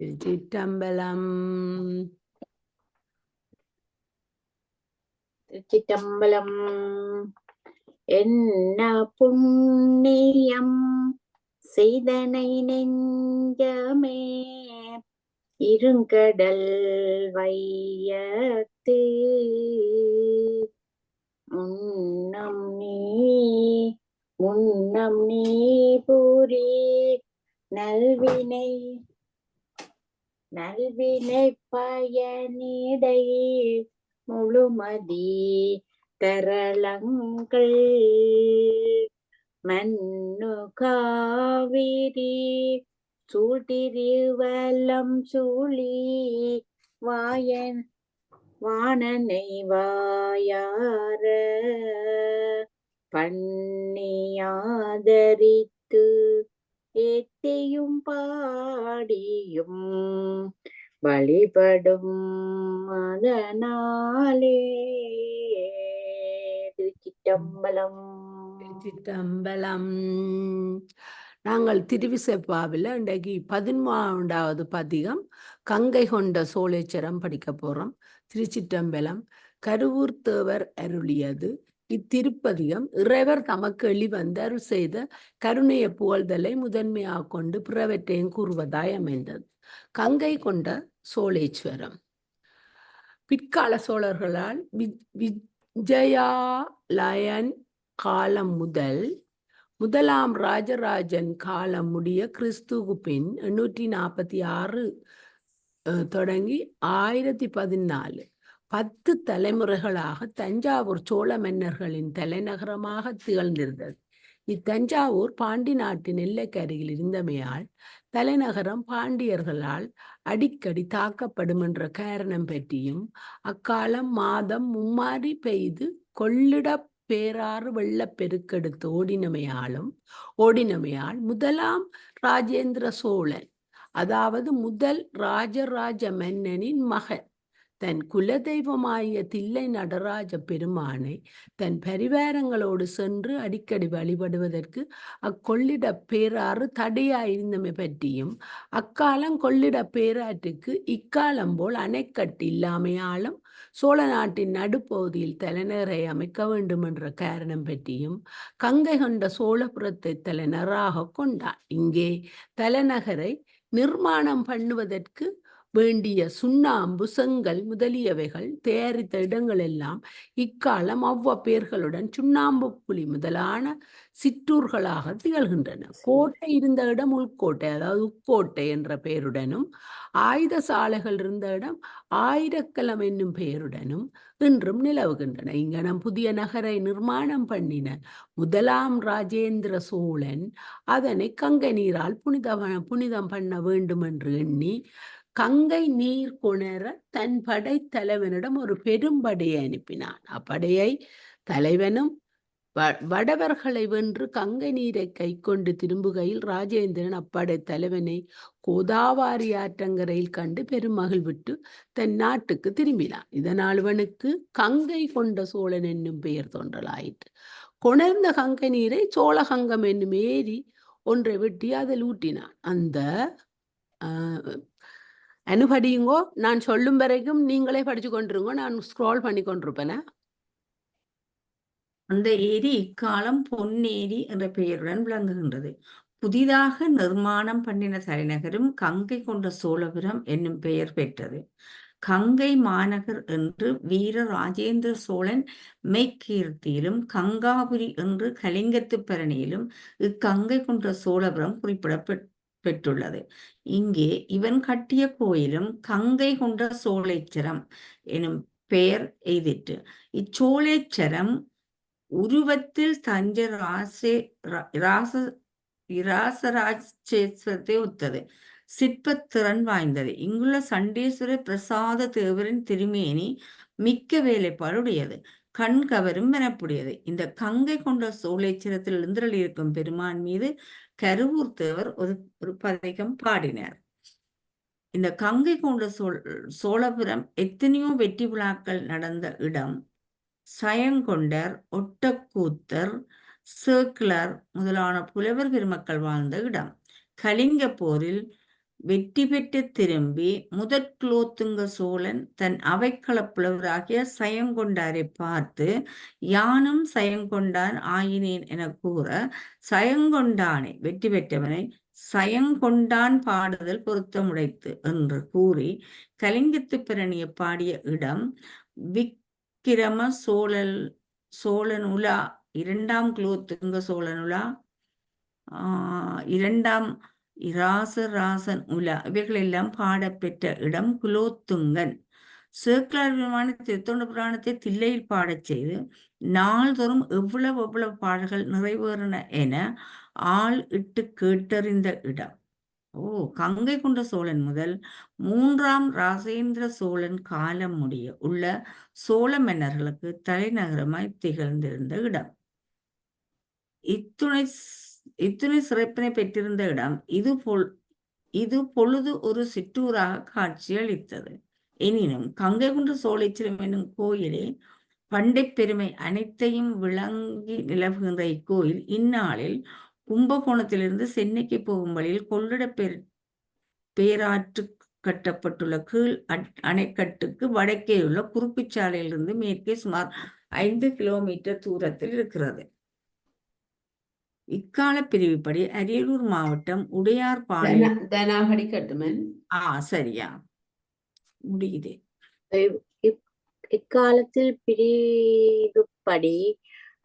திருச்சிற்றம்பலம் திருச்சிற்றம்பலம் என்ன புண்ணியம் செய்தனை நெஞ்சமே? இருங்கடல் வையத்து. முன்னம் நீ முன்னம் நீ புரி. நல்வினை நல்வினை பயனிடை முழுமதி தரளங்கள் மன்னு காவிரி சூட்டிருவலம் சூழி வாயன் வானனை வாயார பண்ணியாதரித்து ஏத்தியும் பாடியும் வழிபடும் மதனாலே திருச்சிட்டம்பலம் திருச்சிற்றம்பலம் நாங்கள் திருவிசைப்பாவில் இன்றைக்கு பதிமூன்றாவது பதிகம் கங்கை கொண்ட சோழேச்சரம் படிக்க போகிறோம் திருச்சிற்றம்பலம் கருவூர் தேவர் அருளியது இத்திருப்பதியம் இறைவர் தமக்கு எளிவந்து அருள் செய்த கருணைய புகழ்தலை முதன்மையாக கொண்டு பிறவற்றையும் கூறுவதாய் அமைந்தது. கங்கை கொண்ட சோழேஸ்வரம். பிற்கால சோழர்களால் விஜயாலயன் காலம் முதல் முதலாம் ராஜராஜன் காலம் முடிய கிறிஸ்துவுக்கு பின் எண்ணூற்றி நாற்பத்தி ஆறு தொடங்கி ஆயிரத்தி பதினாலு. பத்து தலைமுறைகளாக தஞ்சாவூர் சோழ மன்னர்களின் தலைநகரமாக திகழ்ந்திருந்தது. இத்தஞ்சாவூர் பாண்டி நாட்டின் எல்லைக்கருகில் இருந்தமையால் தலைநகரம் பாண்டியர்களால் அடிக்கடி தாக்கப்படும் என்ற காரணம் பற்றியும் அக்காலம் மாதம் மும்மாரி பெய்து கொள்ளிட பேராறு வெள்ளப்பெருக்கெடுத்து ஓடினமையாலும் ஓடினமையால் முதலாம் ராஜேந்திர சோழன் அதாவது முதல் ராஜராஜ மன்னனின் மகன். தன் குலதெய்வமாகிய தில்லை நடராஜ பெருமானை தன் பரிவாரங்களோடு சென்று அடிக்கடி வழிபடுவதற்கு அக்கொள்ளிட பேராறு தடையாயிருந்தமை பற்றியும் அக்காலம் கொள்ளிட பேராற்றுக்கு இக்காலம் போல் அணைக்கட்டு இல்லாமையாலும் சோழ நாட்டின் நடுப்பகுதியில் தலைநகரை அமைக்க வேண்டும் என்ற காரணம் பற்றியும் கங்கை கொண்ட சோழபுரத்தை தலைநகராக கொண்டான். இங்கே தலைநகரை நிர்மாணம் பண்ணுவதற்கு வேண்டிய சுண்ணாம்பு செங்கல் முதலியவைகள் தயாரித்த இடங்கள் எல்லாம் இக்காலம் அவ்வப்பெயர்களுடன் சுண்ணாம்பு குழி முதலான சிற்றூர்களாக திகழ்கின்றன. கோட்டை இருந்த இடம் உள்கோட்டை அதாவது உட்கோட்டை என்ற பெயருடனும் ஆயுத சாலைகள் இருந்த இடம் ஆயிரக்கலம் என்னும் பெயருடனும் இன்றும் நிலவுகின்றன. இங்கனம் புதிய நகரை நிர்மாணம் பண்ணின முதலாம் ராஜேந்திர சோழன் அதனை கங்கை நீரால் புனித புனிதம் பண்ண வேண்டும் என்று எண்ணி கங்கை நீர் கொணர தன் படை தலைவனிடம் ஒரு பெரும்படையை அனுப்பினான். அப்படையை தலைவனும் வ- வடவர்களை வென்று கங்கை நீரை கைக்கொண்டு திரும்புகையில் ராஜேந்திரன் அப்படை தலைவனை கோதாவாரி ஆற்றங்கரையில் கண்டு பெருமகிழ்விட்டு தன் நாட்டுக்கு திரும்பினான். இதனால் இவனுக்கு கங்கை கொண்ட சோழன் என்னும் பெயர் தோன்றலாயிற்று. கொணர்ந்த கங்கை நீரை சோழகங்கம் என்னும் ஏரி ஒன்றை வெட்டி அதில் ஊட்டினான். அந்த ஆஹ், அனுபடியுங்கோ நான் சொல்லும் வரைக்கும் நீங்களே படிச்சு கொண்டிருங்கோ நான் ஸ்க்ரோல் பண்ணி கொண்டிருப்பேனே. அந்த ஏரி இக்காலம் பொன்னேரி என்ற பெயருடன் விளங்குகின்றது. புதிதாக நிர்மாணம் பண்ணின தலைநகரும் கங்கை கொண்ட சோழபுரம் என்னும் பெயர் பெற்றது. கங்கை மாநகர் என்று வீர ராஜேந்திர சோழன் மெய்கீர்த்தியிலும் கங்காபுரி என்று கலிங்கத்துப்பரணியிலும் இக்கங்கை கொண்ட சோழபுரம் குறிப்பிடப்பட்டு பெற்றுள்ளது. இங்கே இவன் கட்டிய கோயிலும் கங்கை கொண்ட சோழேச்சரம் எனும் பெயர் எய்திற்று. இச்சோழேச்சரம் உருவத்தில் தஞ்சை ராசே ராச இராசராஜேஸ்வரத்தை ஒத்தது சிற்பத்திறன் வாய்ந்தது. இங்குள்ள சண்டேஸ்வர பிரசாத தேவரின் திருமேனி மிக்க வேலைப்பாடுடையது. கண் கவரும் எனப்புடையது இந்த கங்கை கொண்ட சோழேச்சரத்தில் இருக்கும் பெருமான் மீது கருவூர் தேவர் ஒரு ஒரு பதிகம் பாடினார். இந்த கங்கை கொண்ட சோழ சோழபுரம் எத்தனையோ வெற்றி விழாக்கள் நடந்த இடம். சயங்கொண்டர் ஒட்டக்கூத்தர் சேக்கிழார் முதலான புலவர் பெருமக்கள் வாழ்ந்த இடம். கலிங்க போரில் வெற்றி பெற்று திரும்பி முதற் குலோத்துங்க சோழன் தன் அவைக்களப் புலவராகிய சயங்கொண்டாரை பார்த்து யானும் சயங்கொண்டான் ஆயினேன் என கூற சயங்கொண்டானை வெற்றி பெற்றவனை சயங்கொண்டான் பாடுதல் பொருத்தமுடைத்து என்று கூறி கலிங்கத்து பிரணிய பாடிய இடம் விக்கிரம சோழல் சோழனுலா இரண்டாம் குலோத்துங்க சோழனுலா ஆஹ் இரண்டாம் இராசராசன் உலா. இவைகளெல்லாம் பாடப்பெற்ற இடம் குலோத்துங்கன். சேக்கிழார் விமான திருத்தொண்ட புராணத்தை தில்லையில் பாடச் செய்து நாள்தோறும் எவ்வளவு எவ்வளவு பாடல்கள் நிறைவேறின என ஆள் இட்டு கேட்டறிந்த இடம். ஓ கங்கை கொண்ட சோழன் முதல் மூன்றாம் ராசேந்திர சோழன் காலம் முடிய உள்ள சோழ மன்னர்களுக்கு தலைநகரமாய் திகழ்ந்திருந்த இடம். இத்துணை இத்துணை சிறப்பினை பெற்றிருந்த இடம் இது பொல் இது பொழுது ஒரு சிற்றூராக காட்சியளித்தது எனினும் கங்கை குன்று சோழேஸ்வரம் என்னும் கோயிலே பண்டை பெருமை அனைத்தையும் விளங்கி நிலவுகின்ற இக்கோயில் இந்நாளில் கும்பகோணத்திலிருந்து சென்னைக்கு போகும் வழியில் கொள்ளிட பேர் பேராற்று கட்டப்பட்டுள்ள கீழ் அணைக்கட்டுக்கு வடக்கே உள்ள மேற்கே சுமார் ஐந்து கிலோமீட்டர் தூரத்தில் இருக்கிறது. இக்கால பிரிவுப்படி அரியலூர் மாவட்டம் தனா படிக்கட்டுமன் ஆ சரியா. முடியுது. இக்காலத்தில் பிரிவுப்படி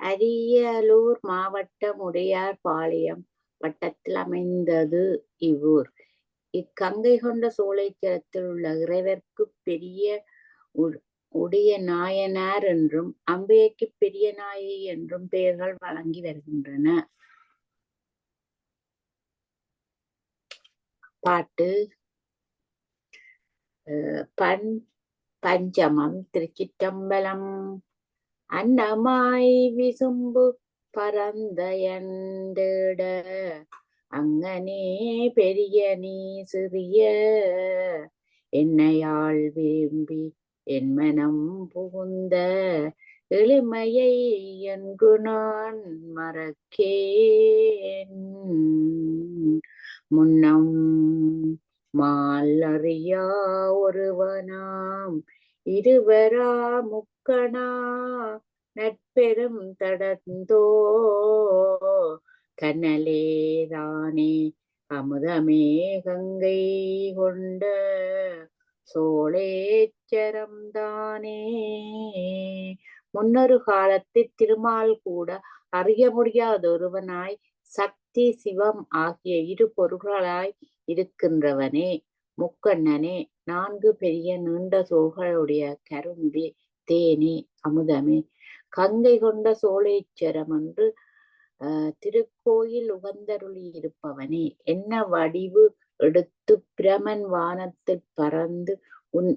அரியலூர் மாவட்டம் உடையார்பாளையம் வட்டத்தில் அமைந்தது இவ்வூர். இக்கங்கை கொண்ட சோலைச்சரத்தில் உள்ள இறைவர்க்கு பெரிய உடைய நாயனார் என்றும் அம்பையக்கு பெரிய நாயை என்றும் பெயர்கள் வழங்கி வருகின்றன. பாட்டு பண் பஞ்சமம் திருச்சிற்றம்பலம் அன்னமாய் விசும்பு பரந்த பரந்தயந்திட அங்கனே பெரிய நீ சிறிய என்னையாள் விரும்பி என் மனம் புகுந்த எளிமையை என்று நான் மறக்கேன். முன்னம் மாலறியா ஒருவனாம். இருவரா முக்கணா நட்பெரும் தடந்தோ. கனலேதானே அமுதமே கங்கை கொண்ட. சோழேச்சரம் தானே. முன்னொரு காலத்தில் திருமால் கூட அறிய முடியாத ஒருவனாய் சக்தி சிவம் ஆகிய இரு பொருள்களாய் இருக்கின்றவனே முக்கண்ணனே நான்கு பெரிய நீண்ட சோர்களுடைய கரும்பி தேனி அமுதமே. கங்கை கொண்ட சோழேச்சரம் என்று திருக்கோயில் உகந்தருளி இருப்பவனே. என்ன வடிவு எடுத்து பிரமன் வானத்தில் பறந்து உன்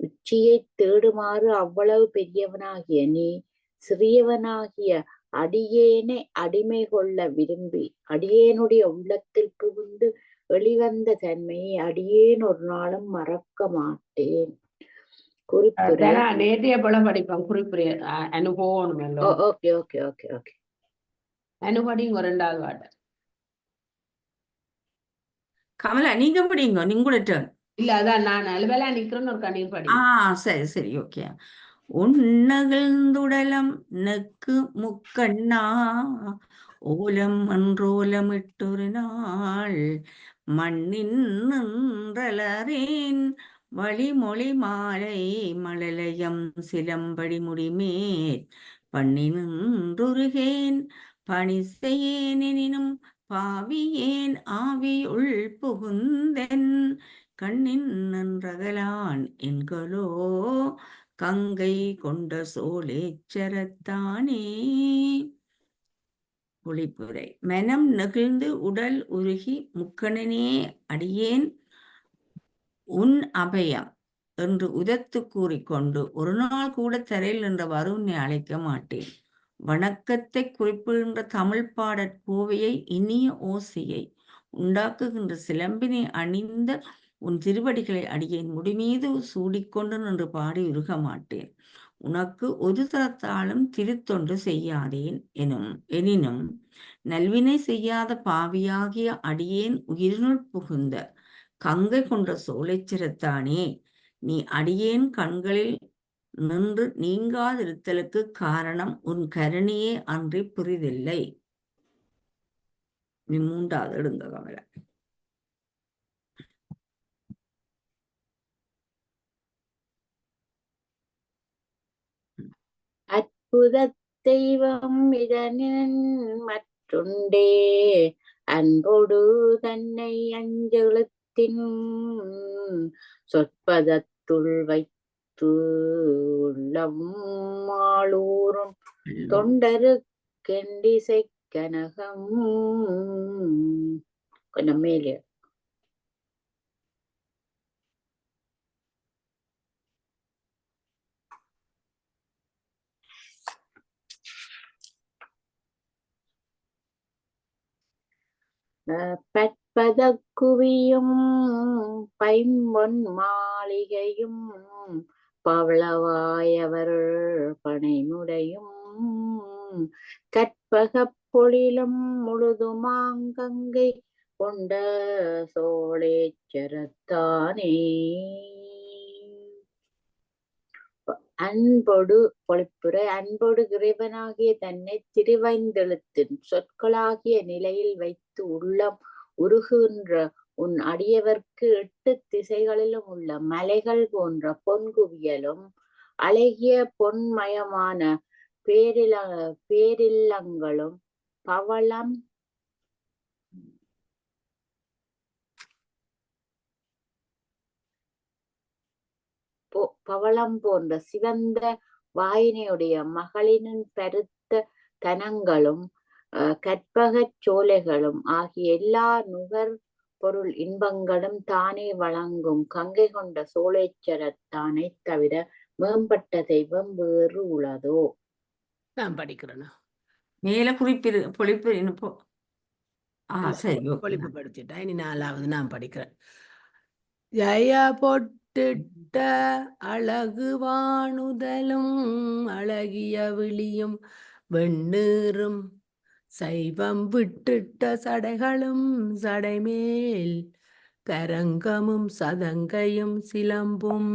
உச்சியை தேடுமாறு அவ்வளவு பெரியவனாகிய நீ சிறியவனாகிய அடியேனை அடிமை கொள்ள விரும்பி அடியேனுடைய உள்ளத்தில் புகுந்து வெளிவந்த தன்மையை அடியேன் ஒரு நாளும் மறக்க மாட்டேன். குறிப்புரை. நேற்றைய போல படிப்போம் குறிப்புரை. அனுபவம் ஓகே ஓகே ஓகே ஓகே. அனுபடிங்க ரெண்டாவது வாட்ட கமலா நீங்க படிங்க நீங்க இல்ல அதான் நான் அலுவலா நிக்கிறேன்னு ஒரு கண்ணீர் படி ஆ சரி சரி ஓகே. உன்னகழ்ந்துடலம் நெக்கு முக்கண்ணா ஓலம் அன்றோலமிட்டொரு நாள். மண்ணின் நின்றலரேன் வழிமொழி மாலை மழலையம் சிலம்படி முடிமேற் பண்ணி நின்றுருகேன் பணி செய்யேனெனினும் பாவியேன் ஆவியுள் புகுந்தென். கண்ணின் நின்றகலான் என்களோ கங்கை கொண்ட சோழேச்சரத்தானே ஒளிப்புரை மனம் நெகிழ்ந்து உடல் உருகி முக்கணனே அடியேன் உன் அபயம் என்று உதத்து கூறிக்கொண்டு ஒரு நாள் கூட தரையில் நின்றவாறு உன்னை அழைக்க மாட்டேன். வணக்கத்தை குறிப்பிடுகின்ற தமிழ் பாடற் கோவையை இனிய ஓசையை உண்டாக்குகின்ற சிலம்பினை அணிந்த உன் திருவடிகளை அடியேன் முடிமீது சூடிக்கொண்டு நின்று பாடி உருக மாட்டேன். உனக்கு ஒரு தரத்தாலும் திருத்தொண்டு செய்யாதேன் எனும் எனினும் நல்வினை செய்யாத பாவியாகிய அடியேன் உயிரினுள் புகுந்த கங்கை கொண்ட சோலைச்சிரத்தானே நீ அடியேன் கண்களில் நின்று நீங்காதிருத்தலுக்கு காரணம் உன் கருணையே அன்றி புரிதில்லை. நீ மூன்றாவது எடுங்க கமலா அற்புதத் தெய்வம் இதனின் மற்றுண்டே. அன்பொடு தன்னை அஞ்செழுத்தின் சொற்பதத்துள் வைத்து உள்ளம் ஆளூரும் தொண்டரு கெண்டிசை கனகம். கொஞ்சம் மேலே. பற்பத பைம்பொன் மாளிகையும் பவளவாயவர் பனைமுடையும் கற்பகப் பொழிலும் முழுதுமாங்கங்கை கொண்ட சோழேச்சரத்தானே. அன்பொடு பொழிப்புற அன்பொடு இறைவனாகிய தன்னை திருவைந்தெழுத்தின் சொற்களாகிய நிலையில் வைத்து உள்ளம் உருகுகின்ற உன் அடியவர்க்கு எட்டு திசைகளிலும் உள்ள மலைகள் போன்ற பொன்குவியலும் அழகிய பொன்மயமான பேரில பேரில்லங்களும் பவளம் பவளம் போன்ற சிவந்த வாயினையுடைய மகளினின் பருத்த தனங்களும் அஹ், கற்பகச் சோலைகளும் ஆகிய எல்லா நுகர் பொருள் இன்பங்களும் தானே வழங்கும் கங்கை கொண்ட சோழேச்சரத்தானை தவிர மேம்பட்ட தெய்வம் வேறு உளதோ? நான் படிக்கிறேனா? மேல குறிப்பிரு பொழிப்பு இனிப்போ ஆ சரி பொழிப்பு படிச்சுட்டேன். இனி நாலாவது நான் படிக்கிறேன். ஜயா பொட்டிட்ட அழகு வாணுதலும் அழகிய விழியும் வெண்ணீரும். சைவம் விட்டுட்ட சடைகளும் சடைமேல் கரங்கமும் சதங்கையும் சிலம்பும்.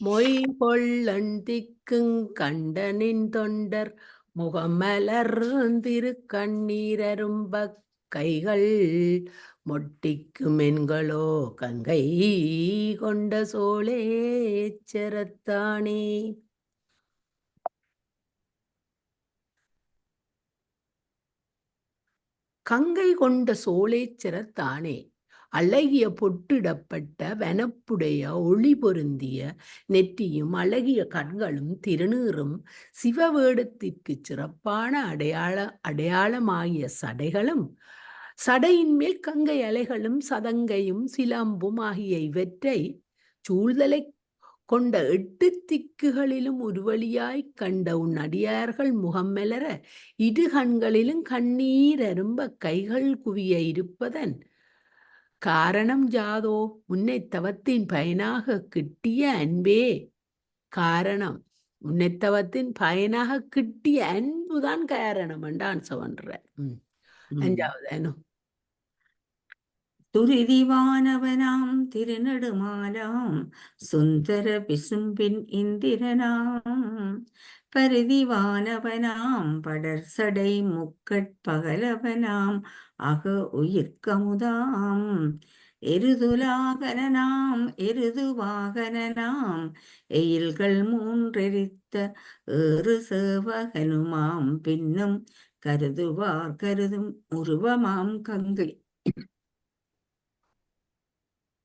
மொய் கொள்ளன் கண்டனின் தொண்டர் முகமலர்ந்திரு திருக்கண்ணீரரும்பக் கைகள் மொட்டிக்குமென்களோ கங்கை கொண்ட சோழேச்சரத்தானே கங்கை கொண்ட சோழேச்சரத்தானே அழகிய பொட்டிடப்பட்ட வனப்புடைய ஒளி பொருந்திய நெற்றியும் அழகிய கண்களும் திருநீறும் சிவவேடத்திற்கு சிறப்பான அடையாள அடையாளமாகிய சடைகளும் சடையின் மேல் கங்கை அலைகளும் சதங்கையும் சிலம்பும் ஆகிய இவற்றை சூழ்தலை கொண்ட எட்டு திக்குகளிலும் உருவழியாய் கண்ட உன் அடியார்கள் முகம் மலர இரு கண்களிலும் கண்ணீர் அரும்ப கைகள் குவிய இருப்பதன் காரணம் ஜாதோ? உன்னை தவத்தின் பயனாக கிட்டிய அன்பே. காரணம் உன்னை தவத்தின் பயனாக கிட்டிய அன்புதான் காரணம் என்றான் ம். அஞ்சாவது அனு துரிதிவானவனாம் திருநெடுமாலாம் சுந்தர விசும்பின் இந்திரனாம். பரிதிவானவனாம் படர்சடை முக்கட்பகலவனாம் அக உயிர்க்கமுதாம் எருதுலாகனாம் எருதுவாகனாம் எயில்கள் மூன்றெரித்த ஏறு சேவகனுமாம். பின்னும் கருதுவார் கருதும் உருவமாம் கங்கை.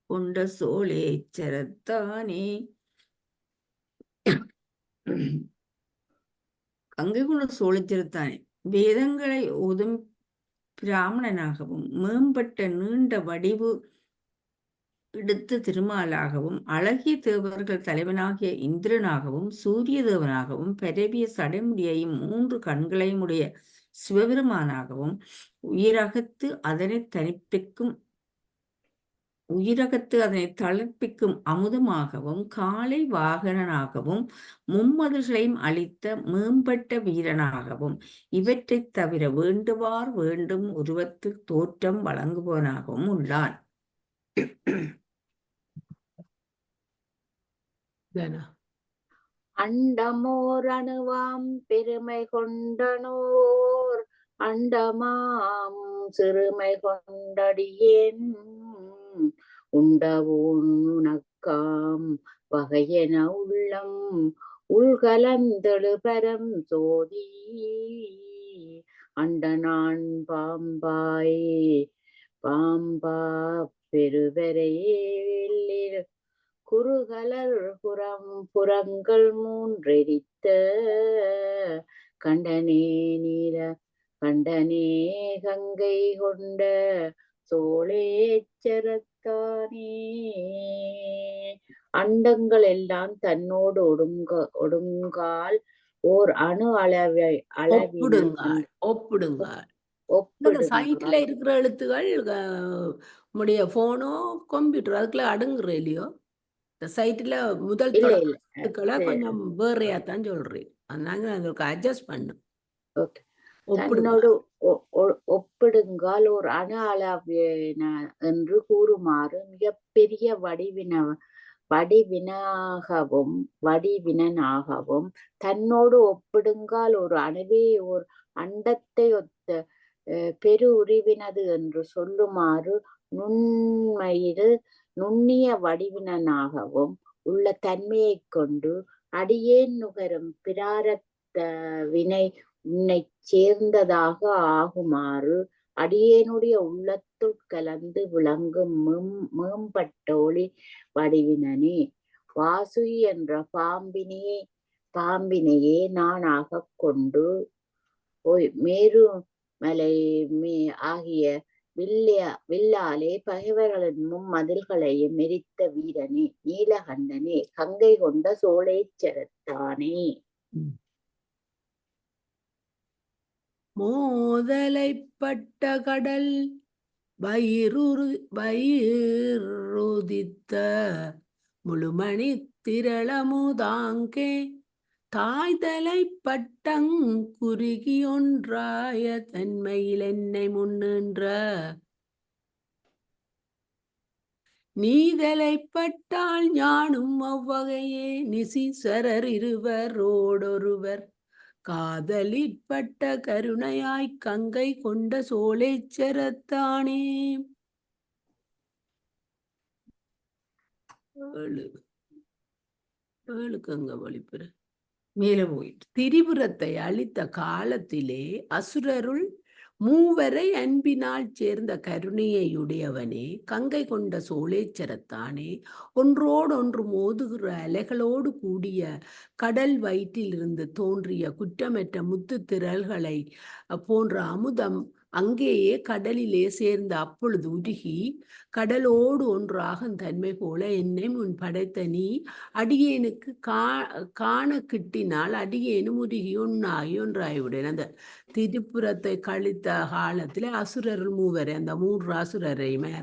கொண்ட சோழேச்சரத்தானே கங்கை கொண்ட சோழேச்சரத்தானே வேதங்களை ஓதும் பிராமணனாகவும் மேம்பட்ட நீண்ட வடிவு எடுத்த திருமாலாகவும் அழகிய தேவர்கள் தலைவனாகிய இந்திரனாகவும் சூரிய தேவனாகவும் பரவிய சடைமுடியையும் மூன்று கண்களையும் உடைய சிவபெருமானாகவும் உயிரகத்து அதனை தனிப்பிக்கும் உயிரகத்து அதனை தளர்ப்பிக்கும் அமுதமாகவும் காலை வாகனனாகவும் மும்மதுகளையும் அளித்த மேம்பட்ட வீரனாகவும் இவற்றைத் தவிர வேண்டுவார் வேண்டும் உருவத்தில் தோற்றம் வழங்குபவனாகவும் உள்ளான். தானா அண்டமோர் அணுவாம் பெருமை கொண்டனோர் அண்டமாம் சிறுமை கொண்டடியேன். உண்டவோன் உனக்காம் வகையென உள்ளம். உள்கலந்தெழு பரம் சோதி. அண்டனான் பாம்பாய் பாம்பா பெருவரையே குறுகலர் புறம் புறங்கள் மூன்றெரித்த கண்டனே நீர கண்டனே கங்கை கொண்ட சோழேச்சரத்தானே. அண்டங்கள் எல்லாம் தன்னோடு ஒடுங்க ஒடுங்கால் ஓர் அணு அளவை ஒப்பிடுங்கள் ஒப்பிடுங்கள். சைட்ல இருக்கிற எழுத்துகள் உம்முடைய போனோ கம்ப்யூட்டர் அதுக்குள்ள அடுங்குற இல்லையோ? இந்த சைட்ல முதல் எழுத்துக்களை கொஞ்சம் வேறையா தான் சொல்றேன் அதனால அதுக்கு அட்ஜஸ்ட் பண்ணும் ஓகே. தன்னோடு ஒப்பிடுங்கால் ஒரு அணு அளவின என்று கூறுமாறு மிகப்பெரிய வடிவின வடிவினாகவும் வடிவினனாகவும் தன்னோடு ஒப்பிடுங்கால் ஒரு அணுவே ஒரு அண்டத்தை ஒத்த பெரு உருவினது என்று சொல்லுமாறு நுண்மயிறு நுண்ணிய வடிவினனாகவும் உள்ள தன்மையை கொண்டு அடியேன் நுகரும் பிராரத்த வினை உன்னைச் சேர்ந்ததாக ஆகுமாறு அடியேனுடைய உள்ளத்துள் கலந்து விளங்கும் மேம் மேம்பட்டோழி வடிவினனே. வாசுகி என்ற பாம்பினையே பாம்பினையே நானாகக் கொண்டு போய் மேரு மலை மே ஆகிய வில்லிய வில்லாலே பகைவர்களின் மும்மதில்களையும் எரித்த வீரனே நீலகண்டனே கங்கை கொண்ட சோழேச்சரத்தானே மோதலைப்பட்ட கடல் வயிறு வயிறுதித்த முழுமணி திரளமுதாங்கே தாய்தலை பட்டங்குருகி குறுகியொன்றாய தன்மையில் என்னை முன்னின்ற நீதலைப்பட்டால் ஞானும் அவ்வகையே நிசிசரர் இருவர் ஓடொருவர் காதலிற்பட்ட கருணையாய் கங்கை கொண்ட சோலைச்சரத்தானே ஏழு. ஏழு கங்க வழிப்புற மேலே போயிட்டு. திரிபுரத்தை அழித்த காலத்திலே அசுரருள் மூவரை அன்பினால் சேர்ந்த கருணையுடையவனே கங்கை கொண்ட சோழேச்சரத்தானே ஒன்றோடொன்று மோதுகிற அலைகளோடு கூடிய கடல் வயிற்றிலிருந்து தோன்றிய குற்றமற்ற முத்து திரள்களை போன்ற அமுதம் அங்கேயே கடலிலே சேர்ந்த அப்பொழுது உருகி கடலோடு ஒன்றாகும் தன்மை போல என்னை முன் படைத்த நீ அடியேனுக்கு கா காண கிட்டினால் அடியேனும் உருகி ஒன்னாகி ஒன்றாகிவிடேன் அந்த திரிபுரத்தை கழித்த காலத்தில் அசுரர்கள் மூவர் அந்த மூன்று அசுரரையுமே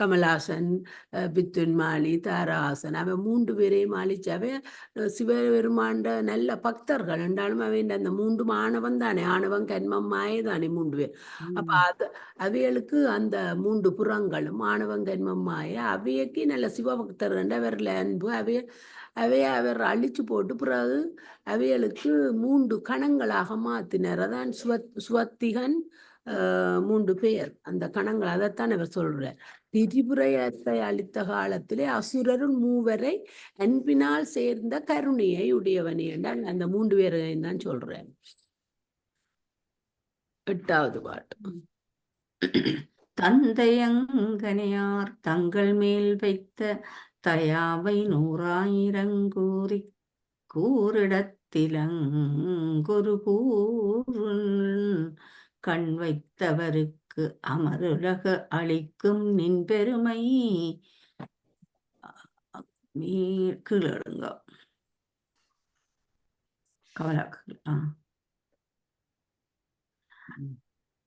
கமலாசன் அஹ், பித்துன்மாலி தாராசன் அவன் மூன்று பேரையும் அழிச்சு சிவபெருமாண்ட நல்ல பக்தர்கள். என்றாலும் அவன் அந்த மூன்று ஆணவம் தானே. ஆணவம் கண்மம் மாயே தானே மூன்று பேர். அப்ப அது அவைகளுக்கு அந்த மூன்று புறங்களும் ஆணவம் கன்மம் மாய அவையக்கு நல்ல சிவபக்தர் அவரில் அன்பு அவைய அவைய அவர் அழிச்சு போட்டு பிறகு அவைகளுக்கு மூன்று கணங்களாக மாத்தினார். அதான் சுவத் சுவத்திகன் ஆஹ், மூன்று பெயர். அந்த கணங்கள் அதைத்தான் அவர் சொல்றார். திரிபுரத்தை அளித்த காலத்திலே அசுரருள் மூவரை அன்பினால் சேர்ந்த கருணையை உடையவனே என்றால் அந்த மூன்று பேரையும் தான் சொல்றார். எட்டாவது பாட்டு. தந்தையங்கனையார் தங்கள் மேல் வைத்த தயாவை நூறாயிரங்கூறி கூறிடத்திலங்குரு கண் வைத்தவருக்கு அமருலக அளிக்கும் நின் பெருமை மீ கீழடுங்க கவலாக்கு ஆ.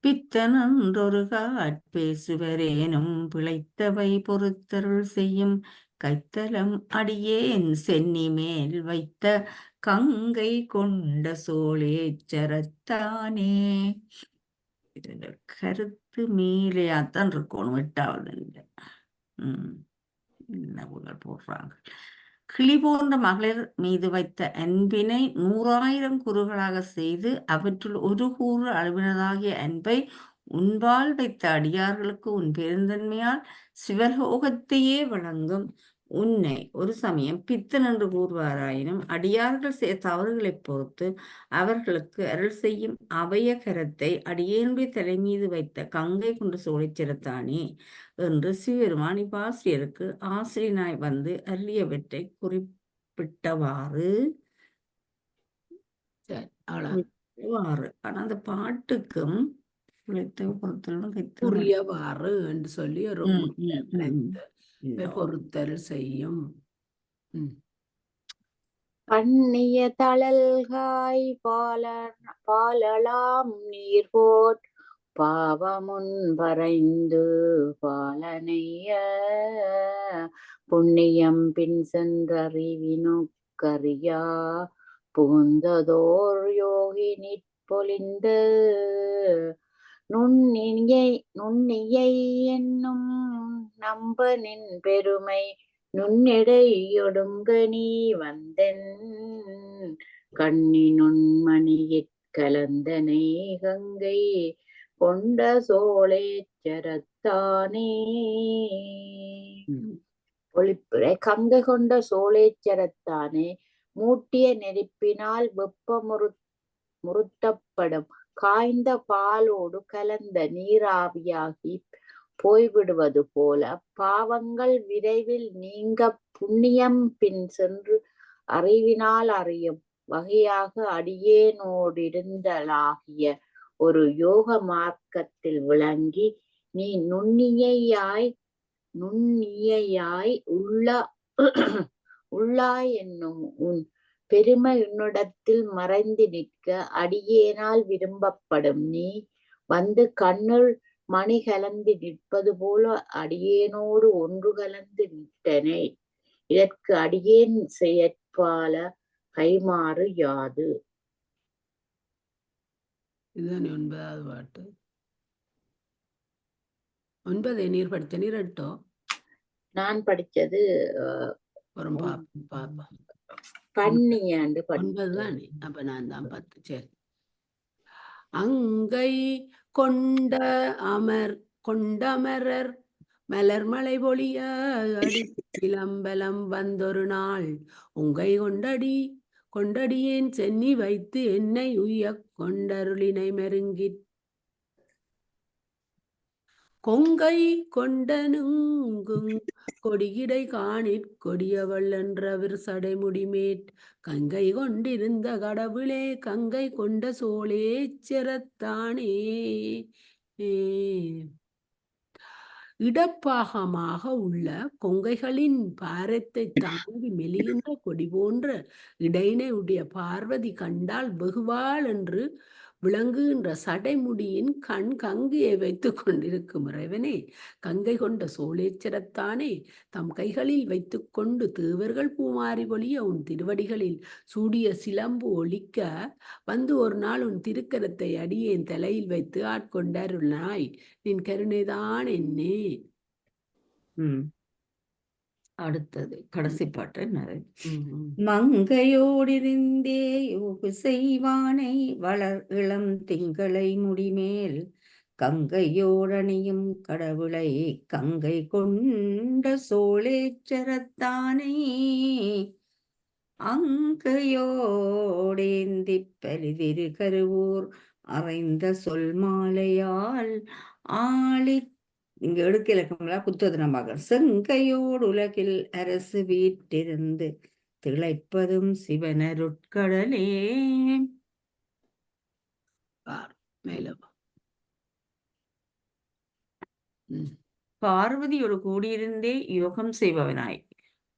பித்தனன்றொரு காட்பேசுவரேனும் பிழைத்தவை பொறுத்தருள் செய்யும் கைத்தலம் அடியேன் சென்னி மேல் வைத்த கங்கை கொண்ட சோழேச்சரத்தானே இதுல கருத்து மேலேயாத்தான் இருக்கணும் எட்டாவது உம் என்ன போடுறாங்க. கிளி போன்ற மகளிர் மீது வைத்த அன்பினை நூறாயிரம் கூறுகளாக செய்து அவற்றுள் ஒரு கூறு அளவினதாகிய அன்பை உன்பால் வைத்த அடியார்களுக்கு உன் பெருந்தன்மையால் சிவலோகத்தையே வழங்கும். உன்னை ஒரு சமயம் பித்தன் என்று கூறுவாராயினும் அடியார்கள் செய்த தவறுகளைப் பொறுத்து அவர்களுக்கு அருள் செய்யும் அபயகரத்தை அடியேனுடைய தலை மீது வைத்த கங்கை கொண்ட சோழிச்சிரத்தானே என்று சிவபெருமான் இவ்வாசிரியருக்கு ஆசிரியனாய் வந்து அருளியவற்றை குறிப்பிட்டவாறு ஆனா அந்த பாட்டுக்கும். புரியவாறு என்று சொல்லி ஒரு பொறுத்தல் செய்யும் ம். பண்ணிய தழல்காய் பால பாலலாம் நீர்போட் பாவமுன் பறைந்து பாலனைய புண்ணியம் பின் சென்றறிவினுக்கறியா. புகுந்ததோர் யோகி நிற்பொலிந்த நுண்ணியை நுண்ணியை என்னும் நம்பனின் பெருமை நுண்ணிடையொடுங்க நீ வந்தென். கண்ணி நுண்மணியிற் கலந்தனை கங்கை கொண்ட சோழேச்சரத்தானே. ஒளிப்புரை கங்கை கொண்ட சோழேச்சரத்தானே மூட்டிய நெருப்பினால் வெப்பமுறு முறுத்தப்படும். காய்ந்த பாலோடு கலந்த நீராவியாகி போய்விடுவது போல பாவங்கள் விரைவில் நீங்க புண்ணியம் பின் சென்று அறிவினால் அறியும் வகையாக அடியேனோடிருந்தலாகிய ஒரு யோக மார்க்கத்தில் விளங்கி நீ நுண்ணியாய் நுண்ணியாய் உள்ள உள்ளாய் என்னும் உன் பெருமை உன்னிடத்தில் மறைந்து நிற்க அடியேனால் விரும்பப்படும். நீ வந்து கண்ணுள் மணி கலந்து நிற்பது போல அடியேனோடு ஒன்று கலந்து நிற்றனை இதற்கு அடியேன் செயற்பால கைமாறு யாது? இதுதானே ஒன்பதாவது பாட்டு. ஒன்பதை நீர் படித்த நீர் எட்டோ நான் படிச்சது அப்புறம் பண்ணியாண்டு ஒன்பது தானே அப்ப நான் தான் பத்து. சரி. அங்கை கொண்ட அமர் கொண்டமரர் மலர்மலை பொழிய இளம்பலம் வந்தொரு நாள். உங்கை கொண்டடி கொண்டடியேன் சென்னி வைத்து என்னை உய்யக் கொண்டருளினை மெருங்கிற் கொங்கை கொண்டனுங்கும் கொடிகிடை காணிற் கொடியவள் என்றவர் சடைமுடிமேற் கங்கை கொண்டிருந்த கடவுளே கங்கை கொண்ட சோழேச்சரத்தானே ஏ. இடப்பாகமாக உள்ள கொங்கைகளின் பாரத்தை தாங்கி மெலிகின்ற கொடி போன்ற இடையினை உடைய பார்வதி கண்டால் வெகுவாள் என்று விளங்குகின்ற சடைமுடியின் கண் கங்கையை வைத்துக் கொண்டிருக்கும் இறைவனே கங்கை கொண்ட சோழேச்சரத்தானே தம் கைகளில் வைத்துக்கொண்டு தேவர்கள் பூமாரி ஒழிய உன் திருவடிகளில் சூடிய சிலம்பு ஒழிக்க வந்து ஒரு நாள் உன் திருக்கரத்தை அடியேன் தலையில் வைத்து ஆட்கொண்டருளாய் நின் கருணைதான் என்னே ம். அடுத்தது கடைசி பாட்டு என்னது. மங்கையோடிருந்தே யோகு செய்வானை வளர் இளம் திங்களை முடிமேல் கங்கையோடணியும் கடவுளை கங்கை கொண்ட சோழேச்சரத்தானே அங்கையோடேந்தி பரிதிரு கருவூர் அறைந்த சொல் மாலையால் ஆளி இங்க எடுக்க இலக்கங்களா புத்தகத்தை நம்ம செங்கையோடு உலகில் அரசு வீட்டிருந்து திளைப்பதும் சிவனருட்கடலே மேலும் பார்வதியோடு கூடியிருந்தே யோகம் செய்பவனாய்.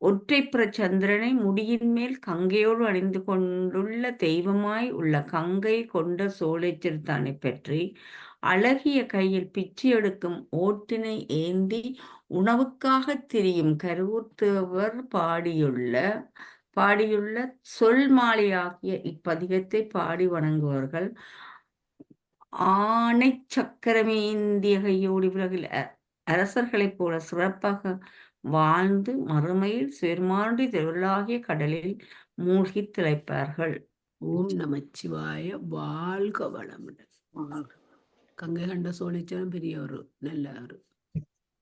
ஒற்றைப்புற சந்திரனை முடியின் மேல் கங்கையோடு அணிந்து கொண்டுள்ள தெய்வமாய் உள்ள கங்கை கொண்ட சோழேச்சரத்தானை பற்றி அழகிய கையில் பிச்சை எடுக்கும் ஓட்டினை ஏந்தி உணவுக்காகத் திரியும் கருவூர்த்தேவர் பாடியுள்ள பாடியுள்ள சொல் மாலையாகிய இப்பதிகத்தை பாடி வணங்குவார்கள் ஆணைச் சக்கரமேந்திய கையோடி உலகில் அ- அரசர்களைப் போல சிறப்பாக வாழ்ந்து மறுமையில் சிறுமாண்டி திருவிழாகிய கடலில் மூழ்கித் திளைப்பார்கள். ஓம் நமச்சிவாய. வாழ்க வளமுடன். கங்கை கண்ட சோழேச்சரம் பெரிய ஒரு நல்ல ஒரு